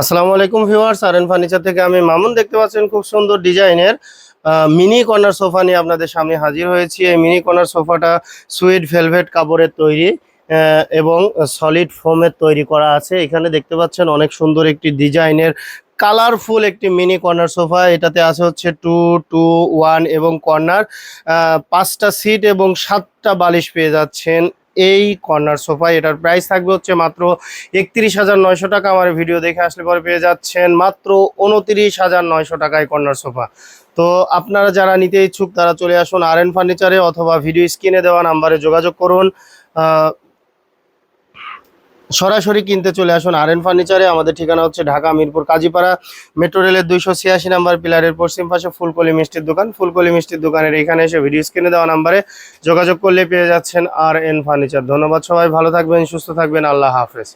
আসসালামু আলাইকুম ভিউয়ার্স আর N furniture থেকে আমি মামুন। দেখতে পাচ্ছেন খুব সুন্দর ডিজাইনের মিনি কর্নার সোফা নিয়ে আপনাদের সামনে হাজির হয়েছি। এই মিনি কর্নার সোফাটা সুইট ভেলভেট কাপড়ের তৈরি এবং সলিড ফোমের তৈরি করা আছে। এখানে দেখতে পাচ্ছেন অনেক সুন্দর একটি ডিজাইনের কালারফুল একটি মিনি কর্নার সোফা। এটাতে আছে হচ্ছে টু টু, ওয়ান এবং কর্নার। পাঁচটা সিট এবং সাতটা বালিশ পেয়ে যাচ্ছেন। এই কর্নার সোফা এটার প্রাইস থাকবে হচ্ছে মাত্র একত্রিশ হাজার নয়শো টাকা। আমার ভিডিও দেখে আসলে পরে পেয়ে যাচ্ছেন মাত্র উনত্রিশ হাজার নয়শো টাকায় কর্নার সোফা তো আপনারা যারা নিতে ইচ্ছুক, তারা চলে আসুন আর এন ফার্নিচারে অথবা ভিডিও স্ক্রিনে দেওয়া নাম্বারে যোগাযোগ করুন। সরাসরি কিনতে চলে আসুন আর এন ফার্নিচারে আমাদের ঠিকানা হচ্ছে ঢাকা মিরপুর কাজীপাড়া। মেট্রো রেলের দুইশো ছিয়াশি নাম্বার পিলারের পশ্চিম পাশে ফুলকলি মিষ্টির দোকান। ফুলকলি মিষ্টির দোকানের এখানে এসে ভিডিও স্ক্রিনে দেওয়া নাম্বারে যোগাযোগ করলে পেয়ে যাচ্ছেন আর এন ফার্নিচার ধন্যবাদ সবাই, ভালো থাকবেন, সুস্থ থাকবেন। আল্লাহ হাফেজ।